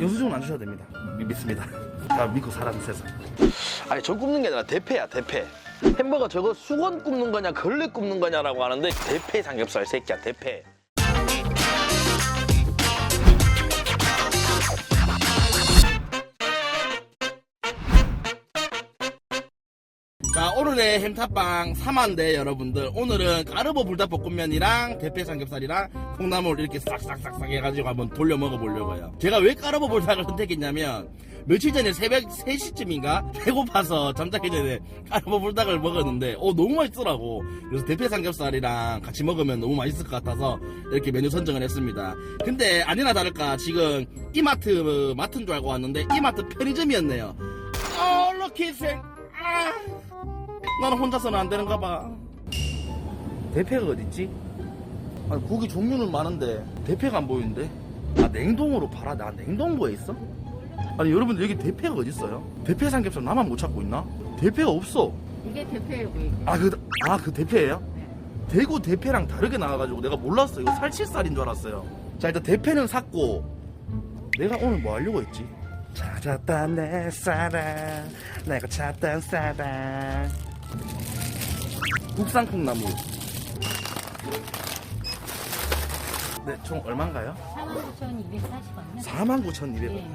영수증은 안 주셔도 됩니다. 미- 믿습니다. 다 믿고 살아는 세상. 아니 저 굽는 게 아니라 대패야 대패 햄버거 저거 수건 굽는 거냐 걸레 굽는 거냐라고 하는데 대패 삼겹살 새끼야 대패 자 오늘의 햄탑방 3화인데 여러분들. 오늘은 까르보 불닭볶음면이랑 대패 삼겹살이랑 콩나물 이렇게 싹싹싹싹 해가지고 한번 돌려 먹어보려고요. 제가 왜 까르보 불닭을 선택했냐면 며칠 전에 새벽 3시쯤인가? 배고파서 잠자기 전에 까르보 불닭을 먹었는데 어 너무 맛있더라고. 그래서 대패 삼겹살이랑 같이 먹으면 너무 맛있을 것 같아서 이렇게 메뉴 선정을 했습니다. 근데 아니나 다를까 지금 이마트 마트인 줄 알고 왔는데 이마트 편의점이었네요. 어 럭키생 아 나는 혼자서는 안 되는가 봐. 대패가 어딨지? 아니, 고기 종류는 많은데 대패가 안 보이는데? 아 냉동으로 팔아? 나 냉동고에 있어? 아니 여러분들 여기 대패가 어딨어요? 대패 삼겹살 나만 못 찾고 있나? 대패가 없어. 이게 대표예요, 이게. 아 그 아 그 대패예요? 대구 대패랑 다르게 나와가지고 내가 몰랐어. 이거 살치살인 줄 알았어요. 자 일단 대패는 샀고 내가 오늘 뭐 하려고 했지? 찾았다 내 사랑 내가 찾던 사랑 국산 콩나물 네, 총 얼마인가요? 49,240원이요? 49,200원. 네.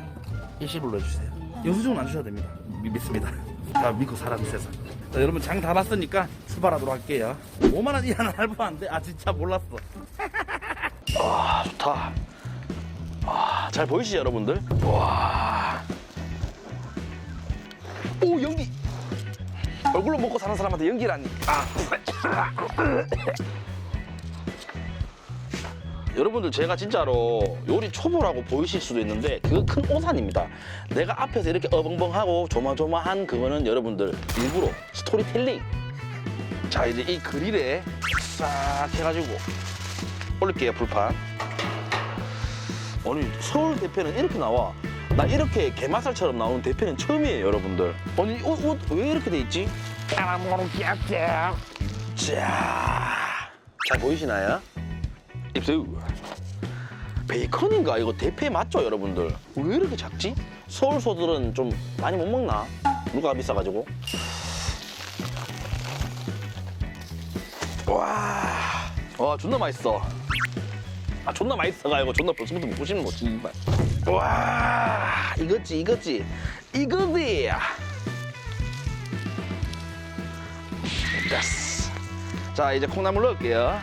일시불 넣어주세요. 영수증은 안 주셔도 됩니다. 미- 믿습니다. 다 믿고 살아는 세상. 자, 여러분 장 다 봤으니까 출발하도록 할게요. 5만원 이하는 할부한데 아 진짜 몰랐어. 아 좋다. 아, 잘 보이시죠 여러분들? 와 오 연기 얼굴로 먹고 사는 사람한테 연기라니 아. 여러분들 제가 진짜로 요리 초보라고 보이실 수도 있는데 그거 큰 오산입니다. 내가 앞에서 이렇게 어벙벙하고 조마조마한 그거는 여러분들 일부러 스토리텔링. 자 이제 이 그릴에 싹 해가지고 올릴게요 불판. 아니 서울 대패는 이렇게 나와. 나 이렇게 게맛살처럼 나오는 대패는 처음이에요 여러분들. 아니 옷 왜 이렇게 돼 있지? 자 잘 보이시나요? 입수 베이컨인가 이거 대패 맞죠 여러분들 왜 이렇게 작지? 서울 소들은 좀 많이 못 먹나? 누가 비싸가지고 와, 와 존나 맛있어. 아 존나 맛있어가지고 존나 벌써부터 먹고 싶는 거지. 이발. 와, 이거지 이거지 이거지. 됐어. 자 이제 콩나물 넣을게요.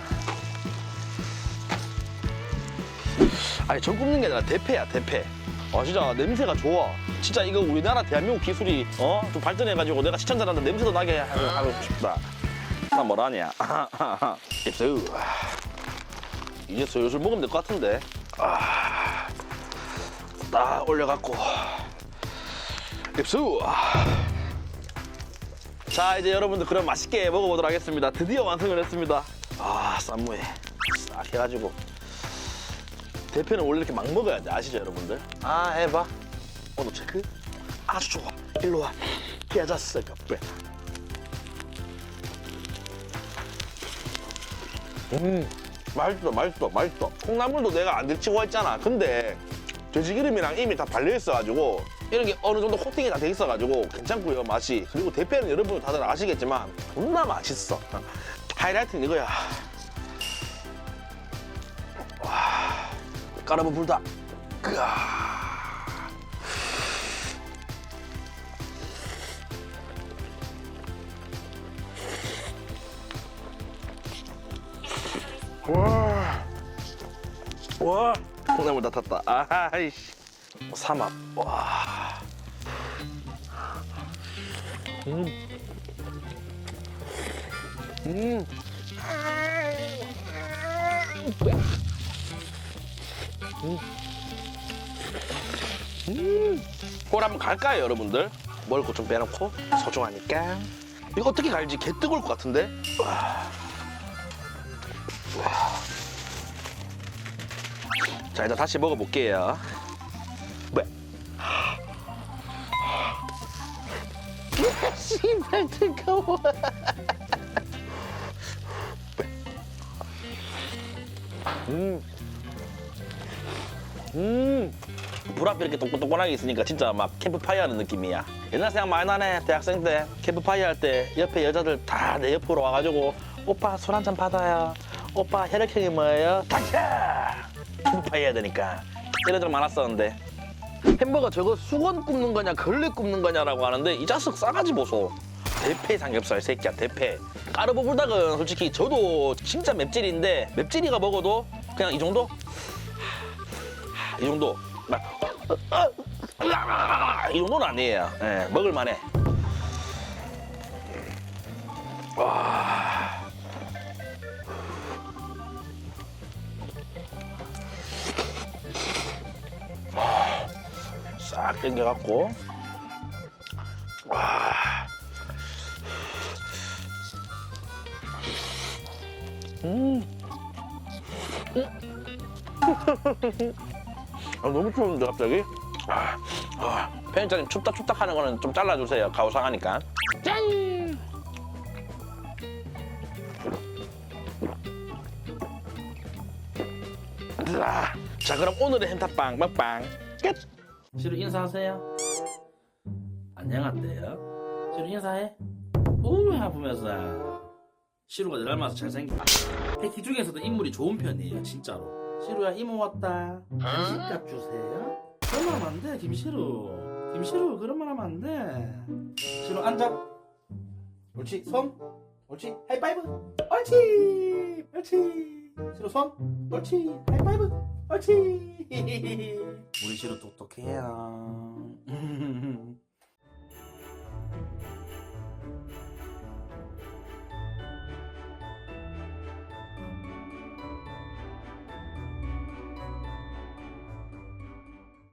아니 전 굽는 게 아니라 대패야 대패. 아 진짜 냄새가 좋아. 진짜 이거 우리나라 대한민국 기술이 어 좀 발전해가지고 내가 시청자들한테 냄새도 나게 하고, 하고 싶다. 나 뭐라냐? 입수. 이제 슬슬 먹으면 될 것 같은데. 아, 딱 올려갖고. 입수. 자, 이제 여러분들 그럼 맛있게 먹어보도록 하겠습니다. 드디어 완성을 했습니다. 아, 쌈무에 싹 해가지고. 대패는 원래 이렇게 막 먹어야 돼. 아시죠, 여러분들? 아, 해봐. 오늘 체크. 아주 좋아. 일로 와. 깨졌어, 그빼. 음, 맛있어, 맛있어, 맛있어. 콩나물도 내가 안 데치고 했잖아. 근데 돼지기름이랑 이미 다 발려 있어가지고 이런 게 어느 정도 코팅이 다 돼 있어가지고 괜찮고요, 맛이. 그리고 대패는 여러분 다들 아시겠지만 존나 맛있어. 하이라이트는 이거야. 와, 까르보 불닭. 으아. 와. 와. 콩나물 다 탔다. 아이씨. 삼합. 와. 음. 음. 음. 음. 꼴 한번 갈까요, 여러분들? 먹을 거 좀 빼놓고 소중하니까. 이거 어떻게 갈지 개 뜨거울 것 같은데? 자, 일단 다시 먹어볼게요. 왜? 씨발 뜨거워. 음. 음. 불 앞에 이렇게 동글동글하게 있으니까 진짜 막 캠프파이어 하는 느낌이야. 옛날 생각 많이 나네. 대학생 때 캠프파이어 할 때 옆에 여자들 다 내 옆으로 와가지고 오빠 술 한 잔 받아요. 오빠 혈액형이 뭐예요? 닥쳐! 캠프파이어 해야 되니까. 적 많았었는데. 햄버거 저거 수건 굽는 거냐 걸레 굽는 거냐라고 하는데 이 자식 싸가지 보소. 대패 삼겹살 새끼야 대패. 까르보 불닭은 솔직히 저도 진짜 맵찔인데 맵찔이가 먹어도 그냥 이 정도? 이 정도 막 이 정도는 아니에요. 예, 먹을만해. 와. 싹 당겨갖고 와. 음. 아, 너무 추운데 갑자기? 아, 아, 편집자님 춥다 춥다 하는 거는 좀 잘라주세요. 가오 상하니까. 짠! 자, 자 그럼 오늘의 햄탑빵 먹방 끝! 시루 인사하세요. 안녕하세요. 시루 인사해. 우 하면서 시루가 내 닮아서 잘생겼다. 패키 중에서도 인물이 좋은 편이에요, 진짜로. 시루야 이모 왔다. 간식값 주세요. 그런 말 하면 안 돼, 김시루. 김시루 그런 말 하면 안 돼. 시루 앉아. 옳지, 손. 옳지, 하이파이브. 옳지, 옳지. 시루 손. 옳지, 하이파이브. 옳지. 우리 시루 똑똑해요.